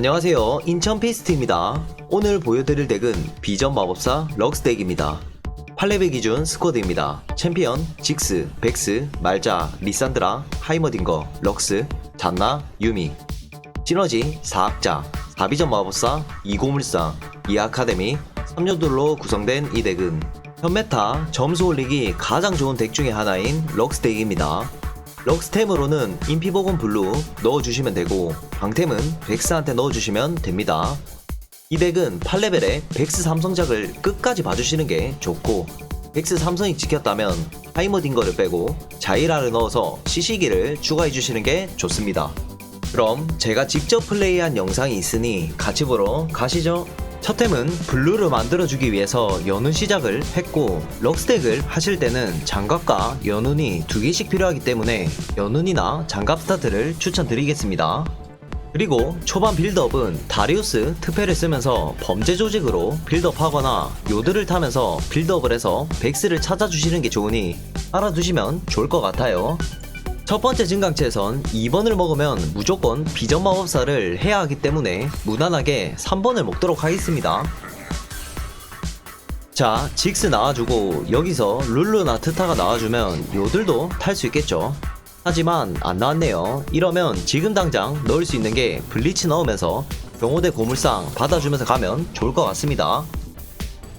안녕하세요. 인천 피스트입니다. 오늘 보여드릴 덱은 비전 마법사 럭스 덱입니다. 8레벨 기준 스쿼드입니다. 챔피언, 직스, 백스, 말자, 리산드라, 하이머딩거, 럭스, 잔나, 유미. 시너지 4학자. 4비전 마법사 2고물상. 2아카데미 3년들로 구성된 이 덱은 현메타 점수 올리기 가장 좋은 덱 중에 하나인 럭스 덱입니다 럭스템으로는 인피복원 블루 넣어주시면 되고 방템은 백스한테 넣어주시면 됩니다. 이 덱은 8레벨에 백스 삼성작을 끝까지 봐주시는 게 좋고 백스 삼성이 찍혔다면 하이머 딩거를 빼고 자이라를 넣어서 시시기를 추가해 주시는 게 좋습니다. 그럼 제가 직접 플레이한 영상이 있으니 같이 보러 가시죠. 첫 템은 블루를 만들어주기 위해서 연운 시작을 했고 럭스덱을 하실 때는 장갑과 연운이 두 개씩 필요하기 때문에 연운이나 장갑 스타트를 추천드리겠습니다. 그리고 초반 빌드업은 다리우스 특패를 쓰면서 범죄 조직으로 빌드업하거나 요드를 타면서 빌드업을 해서 백스를 찾아주시는 게 좋으니 알아두시면 좋을 것 같아요. 첫 번째 증강체에선 2번을 먹으면 무조건 비전 마법사를 해야 하기 때문에 무난하게 3번을 먹도록 하겠습니다. 자, 직스 나와주고 여기서 룰루나 트타가 나와주면 요들도 탈 수 있겠죠. 하지만 안 나왔네요. 이러면 지금 당장 넣을 수 있는 게 블리치 넣으면서 경호대 고물상 받아주면서 가면 좋을 것 같습니다.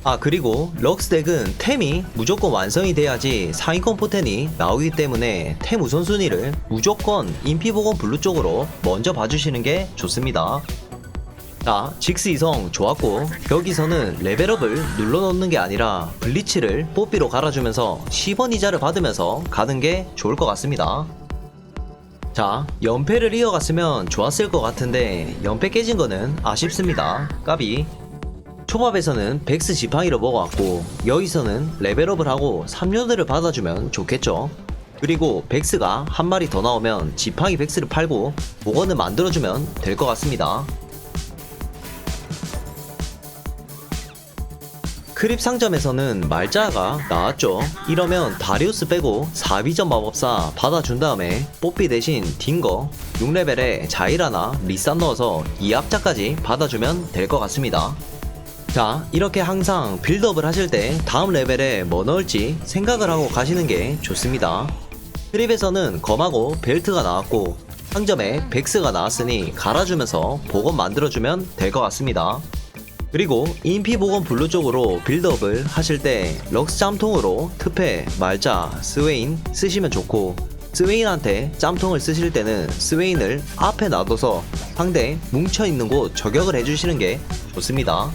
아 그리고 럭스덱은 템이 무조건 완성이 돼야지 상위권 포텐이 나오기 때문에 템 우선순위를 무조건 인피보건 블루 쪽으로 먼저 봐주시는 게 좋습니다. 자, 직스 이성 좋았고 여기서는 레벨업을 눌러놓는 게 아니라 블리치를 뽀삐로 갈아주면서 10원 이자를 받으면서 가는 게 좋을 것 같습니다. 자, 연패를 이어갔으면 좋았을 것 같은데 연패 깨진 거는 아쉽습니다. 까비. 초밥에서는 백스 지팡이를 먹어왔고 여기서는 레벨업을 하고 3료들을 받아주면 좋겠죠. 그리고 백스가 한 마리 더 나오면 지팡이 백스를 팔고 복원을 만들어주면 될 것 같습니다. 크립 상점에서는 말자가 나왔죠. 이러면 다리우스 빼고 4비전 마법사 받아준 다음에 뽀삐 대신 딩거 6레벨에 자이라나 리산 넣어서 2합자까지 받아주면 될 것 같습니다 자 이렇게 항상 빌드업을 하실 때 다음 레벨에 뭐 넣을지 생각을 하고 가시는 게 좋습니다. 트립에서는 검하고 벨트가 나왔고 상점에 백스가 나왔으니 갈아주면서 복원 만들어주면 될 것 같습니다. 그리고 인피 복원 블루 쪽으로 빌드업을 하실 때 럭스 짬통으로 트페, 말자, 스웨인 쓰시면 좋고 스웨인한테 짬통을 쓰실 때는 스웨인을 앞에 놔둬서 상대 뭉쳐있는 곳 저격을 해주시는 게 좋습니다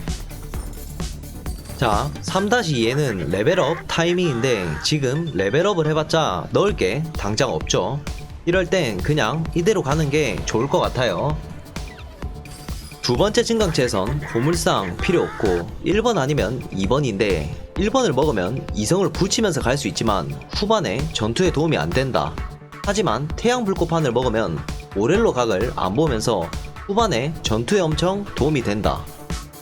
자, 3-2에는 레벨업 타이밍인데 지금 레벨업을 해봤자 넣을 게 당장 없죠. 이럴 땐 그냥 이대로 가는 게 좋을 것 같아요. 두 번째 증강체에선 고물상 필요 없고 1번 아니면 2번인데 1번을 먹으면 이성을 붙이면서 갈 수 있지만 후반에 전투에 도움이 안 된다. 하지만 태양 불꽃판을 먹으면 오렐로 각을 안 보면서 후반에 전투에 엄청 도움이 된다.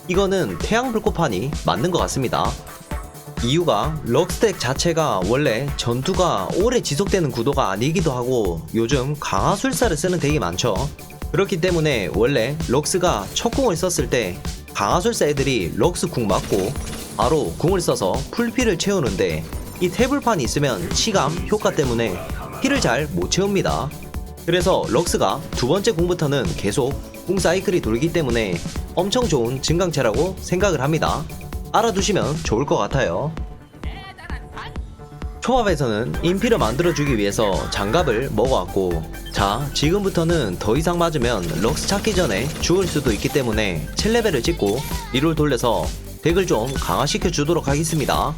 이거는 태양 불꽃판이 맞는 것 같습니다. 이유가 럭스덱 자체가 원래 전투가 오래 지속되는 구도가 아니기도 하고 요즘 강화술사를 쓰는 덱이 많죠. 그렇기 때문에 원래 럭스가 첫 궁을 썼을 때 강화술사 애들이 럭스 궁 맞고 바로 궁을 써서 풀피를 채우는데 이 태블판이 있으면 치감 효과 때문에 피를 잘 못 채웁니다. 그래서 럭스가 두 번째 궁부터는 계속 궁 사이클이 돌기 때문에 엄청 좋은 증강체라고 생각을 합니다. 알아두시면 좋을 것 같아요. 초밥에서는 인피를 만들어주기 위해서 장갑을 먹어왔고 자 지금부터는 더 이상 맞으면 럭스 찾기 전에 죽을 수도 있기 때문에 7레벨을 찍고 리롤 돌려서 덱을 좀 강화시켜 주도록 하겠습니다.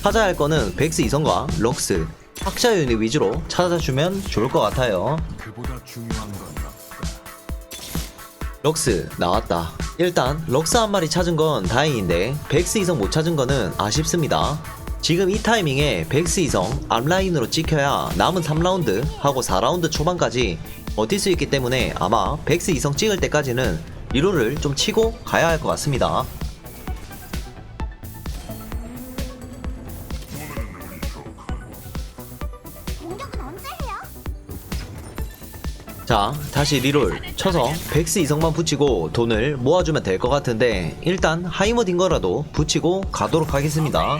찾아야 할 거는 백스 이성과 럭스 학자 유닛 위주로 찾아주면 좋을 것 같아요. 럭스 나왔다. 일단 럭스 한 마리 찾은 건 다행인데 백스 이성 못 찾은 거는 아쉽습니다. 지금 이 타이밍에 백스 이성 앞라인으로 찍혀야 남은 3라운드 하고 4라운드 초반까지 버틸 수 있기 때문에 아마 백스 이성 찍을 때까지는 리롤을 좀 치고 가야 할 것 같습니다. 자, 다시 리롤 쳐서 백스 이성만 붙이고 돈을 모아주면 될 것 같은데 일단 하이머딘 거라도 붙이고 가도록 하겠습니다.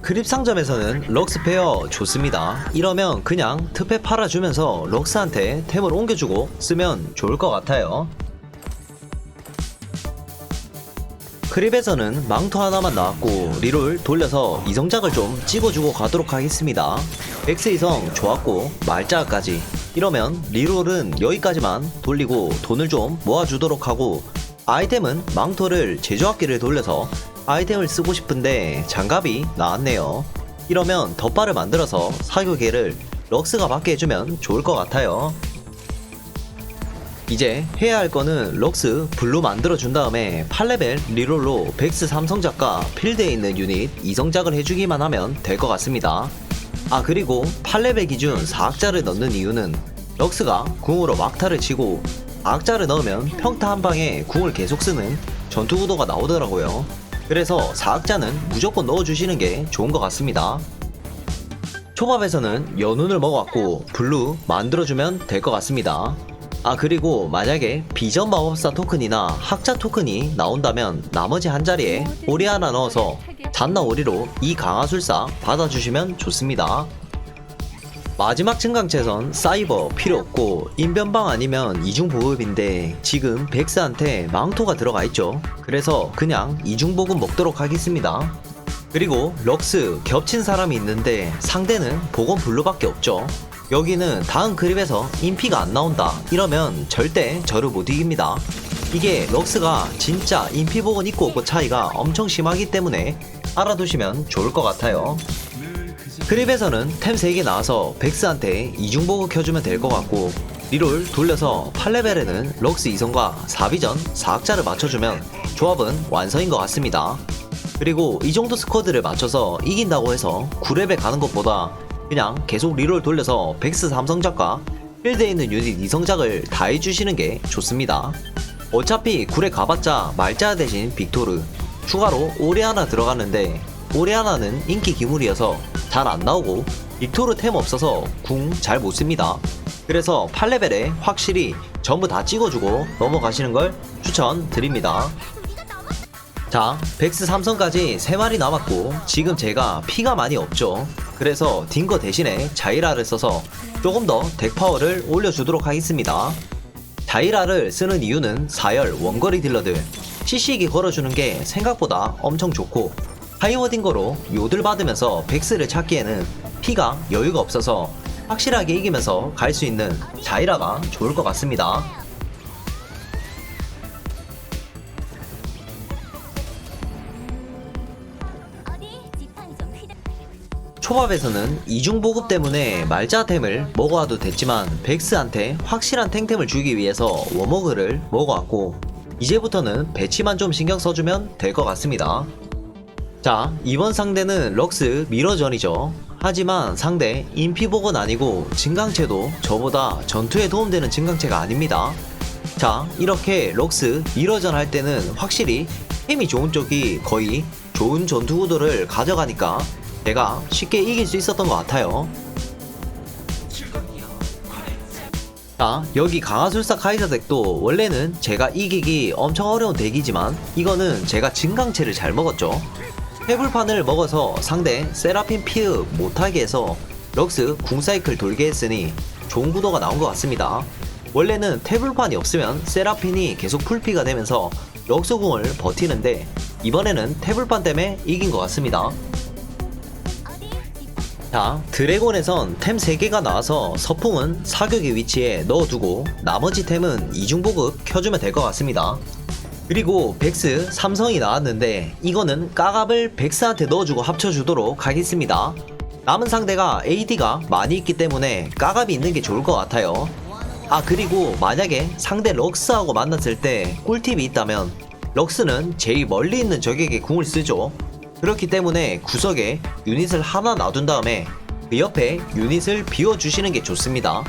크립 상점에서는 럭스 페어 좋습니다. 이러면 그냥 특패 팔아주면서 럭스한테 템을 옮겨주고 쓰면 좋을 것 같아요. 크립에서는 망토 하나만 나왔고 리롤 돌려서 이성작을 좀 찍어주고 가도록 하겠습니다. 엑스 이성 좋았고 말자까지 이러면 리롤은 여기까지만 돌리고 돈을 좀 모아주도록 하고 아이템은 망토를 제조학기를 돌려서 아이템을 쓰고 싶은데 장갑이 나왔네요. 이러면 덧발을 만들어서 사교계를 럭스가 받게 해주면 좋을 것 같아요. 이제 해야 할 거는 럭스 블루 만들어준 다음에 8레벨 리롤로 백스 삼성작과 필드에 있는 유닛 이성작을 해주기만 하면 될 것 같습니다. 아 그리고 8레벨 기준 4악자를 넣는 이유는 럭스가 궁으로 막타를 치고 악자를 넣으면 평타 한 방에 궁을 계속 쓰는 전투 구도가 나오더라고요. 그래서 4악자는 무조건 넣어주시는 게 좋은 것 같습니다. 초밥에서는 연운을 먹어왔고 블루 만들어주면 될 것 같습니다. 아 그리고 만약에 비전 마법사 토큰이나 학자 토큰이 나온다면 나머지 한 자리에 오리 하나 넣어서 잔나 오리로 이 강화술사 받아주시면 좋습니다. 마지막 증강체선 사이버 필요 없고 인변방 아니면 이중 보급인데 지금 백스한테 망토가 들어가 있죠. 그래서 그냥 이중 보급 먹도록 하겠습니다. 그리고 럭스 겹친 사람이 있는데 상대는 복원 블루밖에 없죠. 여기는 다음 그립에서 인피가 안 나온다 이러면 절대 저를 못 이깁니다. 이게 럭스가 진짜 인피 복원 있고 없고 차이가 엄청 심하기 때문에 알아두시면 좋을 것 같아요. 그립에서는 템 3개 나와서 백스한테 이중보고 켜주면 될 것 같고 리롤 돌려서 8레벨에는 럭스 이성과 4비전 4악자를 맞춰주면 조합은 완성인 것 같습니다. 그리고 이 정도 스쿼드를 맞춰서 이긴다고 해서 9레벨 가는 것보다 그냥 계속 리롤 돌려서 백스 삼성작과 필드에 있는 유닛 이성작을 다 해주시는 게 좋습니다. 어차피 굴에 가봤자 말자 대신 빅토르 추가로 들어가는데 오리 하나는 인기 기물이어서 잘 안 나오고 빅토르 템 없어서 궁 잘 못 씁니다. 그래서 8레벨에 확실히 전부 다 찍어주고 넘어가시는 걸 추천드립니다. 자, 백스 삼성까지 3마리 남았고 지금 제가 피가 많이 없죠. 그래서 딩거 대신에 자이라를 써서 조금 더 덱 파워를 올려주도록 하겠습니다. 자이라를 쓰는 이유는 4열 원거리 딜러들 CC기 걸어주는 게 생각보다 엄청 좋고 하이워딩거로 요들 받으면서 백스를 찾기에는 피가 여유가 없어서 확실하게 이기면서 갈 수 있는 자이라가 좋을 것 같습니다. 초밥에서는 이중 보급 때문에 말자템을 먹어와도 됐지만 백스한테 확실한 탱템을 주기 위해서 워머그를 먹어왔고 이제부터는 배치만 좀 신경 써주면 될 것 같습니다. 자 이번 상대는 럭스 미러전이죠. 하지만 상대 인피복은 아니고 진강체도 저보다 전투에 도움되는 진강체가 아닙니다. 자 이렇게 럭스 미러전 할 때는 확실히 힘이 좋은 쪽이 거의 좋은 전투 구도를 가져가니까 제가 쉽게 이길 수 있었던 것 같아요. 자, 여기 강화술사 카이사 덱도 원래는 제가 이기기 엄청 어려운 덱이지만 이거는 제가 진강체를 잘 먹었죠. 해불판을 먹어서 상대 세라핀 피읍 못하게 해서 럭스 궁사이클 돌게 했으니 좋은 구도가 나온 것 같습니다. 원래는 태블판이 없으면 세라핀이 계속 풀피가 되면서 럭스 궁을 버티는데 이번에는 태블판 때문에 이긴 것 같습니다. 자, 드래곤에선 템 3개가 나와서 서풍은 사격의 위치에 넣어두고 나머지 템은 이중보급 켜주면 될 것 같습니다. 그리고 백스 삼성이 나왔는데 이거는 까갑을 백스한테 넣어주고 합쳐주도록 하겠습니다. 남은 상대가 AD가 많이 있기 때문에 까갑이 있는 게 좋을 것 같아요. 아 그리고 만약에 상대 럭스하고 만났을 때 꿀팁이 있다면 럭스는 제일 멀리 있는 적에게 궁을 쓰죠. 그렇기 때문에 구석에 유닛을 하나 놔둔 다음에 그 옆에 유닛을 비워주시는 게 좋습니다.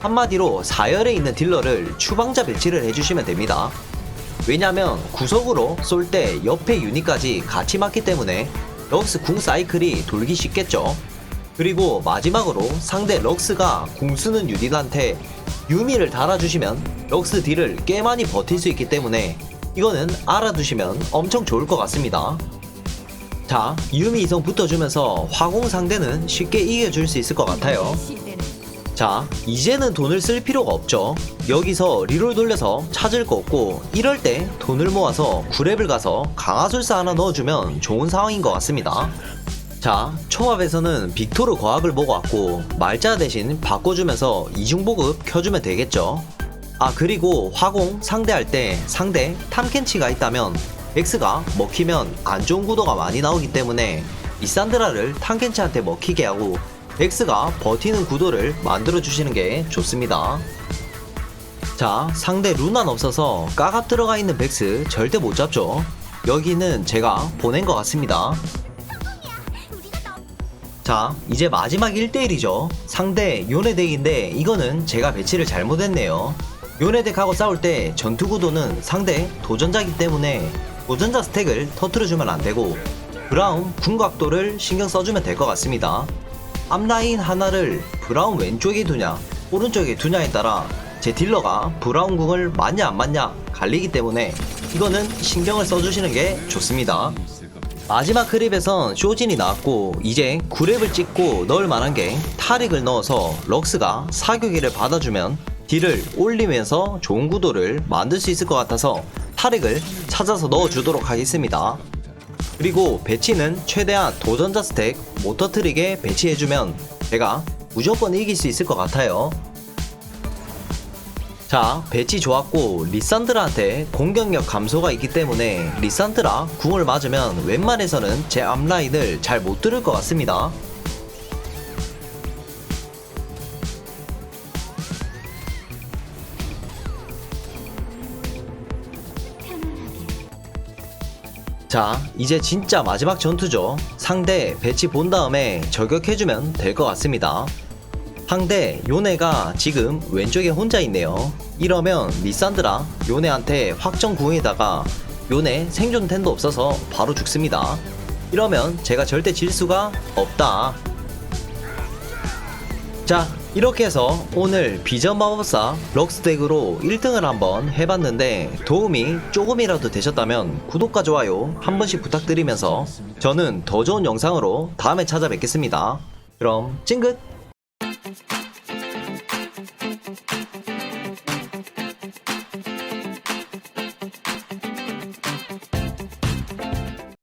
한마디로 4열에 있는 딜러를 추방자 배치를 해주시면 됩니다. 왜냐면 구석으로 쏠 때 옆에 유닛까지 같이 맞기 때문에 럭스 궁 사이클이 돌기 쉽겠죠. 그리고 마지막으로 상대 럭스가 궁 쓰는 유닛한테 유미를 달아주시면 럭스 딜을 꽤 많이 버틸 수 있기 때문에 이거는 알아두시면 엄청 좋을 것 같습니다. 자, 유미 이성 붙어주면서 화공 상대는 쉽게 이겨줄 수 있을 것 같아요. 자, 이제는 돈을 쓸 필요가 없죠. 여기서 리롤 돌려서 찾을 거 없고, 이럴 때 돈을 모아서 구랩을 가서 강화술사 하나 넣어주면 좋은 상황인 것 같습니다. 자, 초합에서는 빅토르 과학을 먹어왔고, 말자 대신 바꿔주면서 이중보급 켜주면 되겠죠. 아, 그리고 화공 상대할 때 상대 탐켄치가 있다면, X가 먹히면 안 좋은 구도가 많이 나오기 때문에, 이산드라를 탐켄치한테 먹히게 하고, X가 버티는 구도를 만들어 주시는 게 좋습니다. 자, 상대 루난 없어서 까갑 들어가 있는 백스 절대 못 잡죠. 여기는 제가 보낸 것 같습니다. 자, 이제 마지막 1대1이죠. 상대 요네덱인데 이거는 제가 배치를 잘못했네요. 요네덱하고 싸울 때 전투 구도는 상대 도전자기 때문에 도전자 스택을 터트려주면 안 되고 브라운 궁각도를 신경 써주면 될 것 같습니다. 앞라인 하나를 브라운 왼쪽에 두냐 오른쪽에 두냐에 따라 제 딜러가 브라운 궁을 맞냐 안 맞냐 갈리기 때문에 이거는 신경을 써주시는 게 좋습니다. 마지막 크립에선 쇼진이 나왔고 이제 구랩을 찍고 넣을 만한 게 타릭을 넣어서 럭스가 사교기를 받아주면 딜을 올리면서 좋은 구도를 만들 수 있을 것 같아서 타릭을 찾아서 넣어주도록 하겠습니다. 그리고 배치는 최대한 도전자 스택 못 터트리게 배치해주면 제가 무조건 이길 수 있을 것 같아요. 자, 배치 좋았고 리산드라한테 공격력 감소가 있기 때문에 리산드라 궁을 맞으면 웬만해서는 제 앞라인을 잘 못 들을 것 같습니다. 자, 이제 진짜 마지막 전투죠. 상대 배치 본 다음에 저격해주면 될 것 같습니다. 상대 요네가 지금 왼쪽에 혼자 있네요. 이러면 리산드라 요네한테 확정 구에다가 요네 생존 텐도 없어서 바로 죽습니다. 이러면 제가 절대 질 수가 없다. 자, 이렇게 해서 오늘 비전 마법사 럭스덱으로 1등을 한번 해봤는데 도움이 조금이라도 되셨다면 구독과 좋아요 한 번씩 부탁드리면서 저는 더 좋은 영상으로 다음에 찾아뵙겠습니다. 그럼 찡긋!